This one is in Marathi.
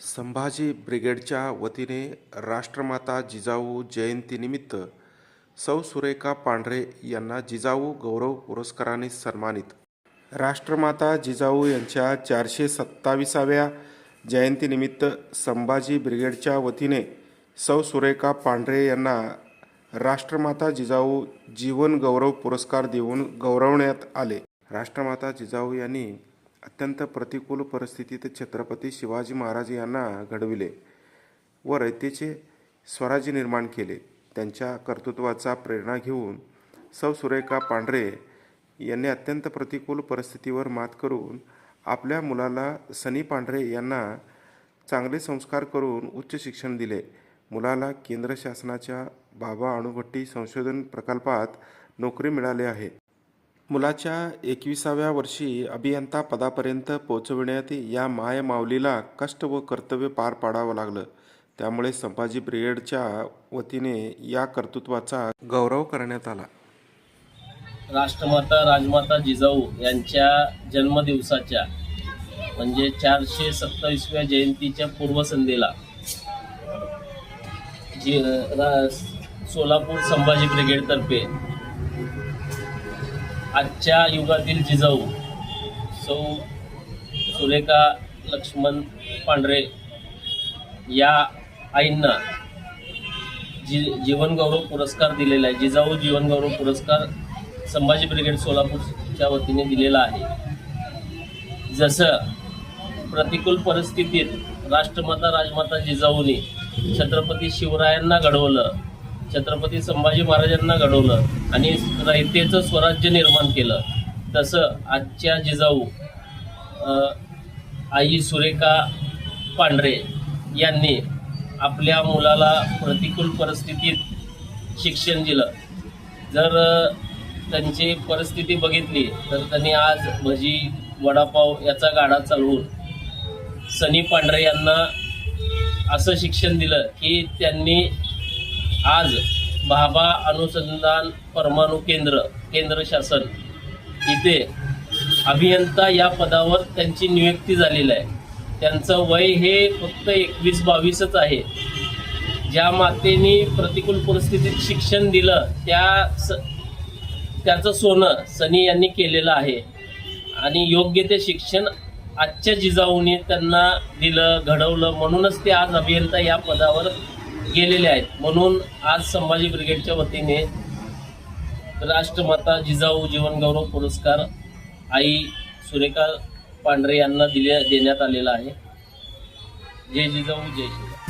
संभाजी ब्रिगेडच्या वतीने राष्ट्रमाता जिजाऊ जयंतीनिमित्त सौ सुरेखा पांढरे यांना जिजाऊ गौरव पुरस्काराने सन्मानित. राष्ट्रमाता जिजाऊ यांच्या चारशे सत्ताविसाव्या जयंतीनिमित्त संभाजी ब्रिगेडच्या वतीने सौ सुरेखा पांढरे यांना राष्ट्रमाता जिजाऊ जीवन गौरव पुरस्कार देऊन गौरवण्यात आले. राष्ट्रमाता जिजाऊ यांनी अत्यंत प्रतिकूल परिस्थितीत छत्रपती शिवाजी महाराज यांना घडविले व रयतेचे स्वराज्य निर्माण केले. त्यांच्या कर्तृत्वाचा प्रेरणा घेऊन सौ सुरेखा पांढरे यांनी अत्यंत प्रतिकूल परिस्थितीवर मात करून आपल्या मुलाला सनी पांढरे यांना चांगले संस्कार करून उच्च शिक्षण दिले. मुलाला केंद्र शासनाच्या बाबा अणुभट्टी संशोधन प्रकल्पात नोकरी मिळाली आहे. मुलाच्या एकविसाव्या वर्षी अभियंता पदापर्यंत पोहोचविण्यात या माय माऊलीला कष्ट व कर्तव्य पार पाडावं लागलं. त्यामुळे संभाजी ब्रिगेडच्या वतीने या कर्तृत्वाचा गौरव करण्यात आला. राष्ट्रमाता राजमाता जिजाऊ यांच्या जन्मदिवसाच्या म्हणजे चारशे सत्तावीसव्या जयंतीच्या पूर्वसंध्येला जी सोलापूर संभाजी ब्रिगेडतर्फे आजच्या युगातील जिजाऊ सौ सुरेखा लक्ष्मण पांढरे या आईंना जी जीवनगौरव पुरस्कार दिलेला आहे. जिजाऊ जीवनगौरव पुरस्कार संभाजी ब्रिगेड सोलापूरच्या वतीने दिलेला आहे. जसं प्रतिकूल परिस्थितीत राष्ट्रमाता राजमाता जिजाऊनी छत्रपती शिवरायांना घडवलं छत्रपती संभाजी महाराजांना घडवलं आणि रयतेचं स्वराज्य निर्माण केलं. तसं आजच्या जिजाऊ आई सुरेखा पांढरे यांनी आपल्या मुलाला प्रतिकूल परिस्थितीत शिक्षण दिलं. जर त्यांची परिस्थिती बघितली तर त्यांनी आज भजी वडापाव याचा गाडा चालवून सनी पांढरे यांना असं शिक्षण दिलं की त्यांनी आज भाभा अनुसंधान परमाणु केंद्र केंद्र शासन इथे अभियंता या पदावर त्यांची नियुक्ती झालेली आहे. त्यांचं वय हे फक्त एकवीस बावीसच आहे. ज्या मातेने प्रतिकूल परिस्थितीत शिक्षण दिलं त्या स त्याचं सोनं सनी यांनी केलेलं आहे. आणि योग्य ते शिक्षण आजच्या जिजाऊने त्यांना दिलं घडवलं म्हणूनच ते आज अभियंता या पदावर गेलेले आहेत. म्हणून आज संभाजी ब्रिगेडच्या वतीने राष्ट्रमाता जिजाऊ जीवनगौरव पुरस्कार आई सुरेखा पांढरे यांना दिले देण्यात आलेला आहे. जय जिजाऊ जय शिवराय